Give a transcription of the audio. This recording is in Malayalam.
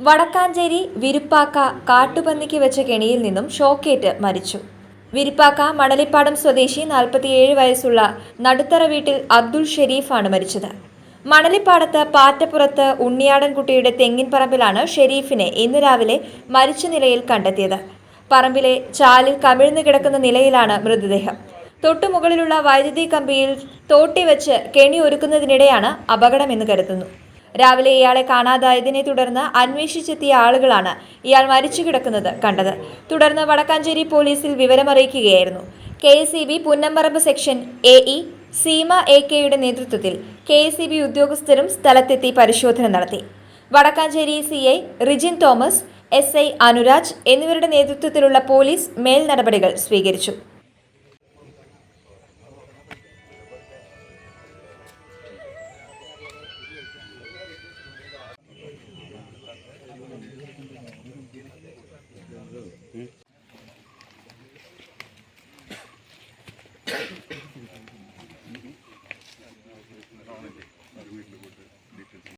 വടക്കാഞ്ചേരി വിരുപ്പാക്ക കാട്ടുപന്നിക്ക് വെച്ച കെണിയിൽ നിന്നും ഷോക്കേറ്റ് മരിച്ചു. വിരിപ്പാക്ക മണലിപ്പാടം സ്വദേശി നാൽപ്പത്തിയേഴ് വയസ്സുള്ള നടുത്തറ വീട്ടിൽ അബ്ദുൾ ഷെരീഫാണ് മരിച്ചത്. മണലിപ്പാടത്ത് പാറ്റപ്പുറത്ത് ഉണ്ണിയാടൻകുട്ടിയുടെ തെങ്ങിൻ പറമ്പിലാണ് ഷെരീഫിനെ ഇന്ന് രാവിലെ മരിച്ച നിലയിൽ കണ്ടെത്തിയത്. പറമ്പിലെ ചാലിൽ കമിഴ്ന്നു കിടക്കുന്ന നിലയിലാണ് മൃതദേഹം. തൊട്ടുമുകളിലുള്ള വൈദ്യുതി കമ്പിയിൽ തോട്ടി വെച്ച് കെണി ഒരുക്കുന്നതിനിടെയാണ് അപകടമെന്ന് കരുതുന്നു. രാവിലെ ഇയാളെ കാണാതായതിനെ തുടർന്ന് അന്വേഷിച്ചെത്തിയ ആളുകളാണ് ഇയാൾ മരിച്ചു കിടക്കുന്നത് കണ്ടത്. തുടർന്ന് വടക്കാഞ്ചേരി പോലീസിൽ വിവരമറിയിക്കുകയായിരുന്നു. K S E B Punnamparambu section A E Seema A കെയുടെ നേതൃത്വത്തിൽ കെ എസ് ഇ ബി ഉദ്യോഗസ്ഥരും സ്ഥലത്തെത്തി പരിശോധന നടത്തി. Vadakkanchery C I Rijin Thomas S I Anuraj എന്നിവരുടെ നേതൃത്വത്തിലുള്ള പോലീസ് മേൽ നടപടികൾ സ്വീകരിച്ചു. మనకి పర్మిట్లు కూడా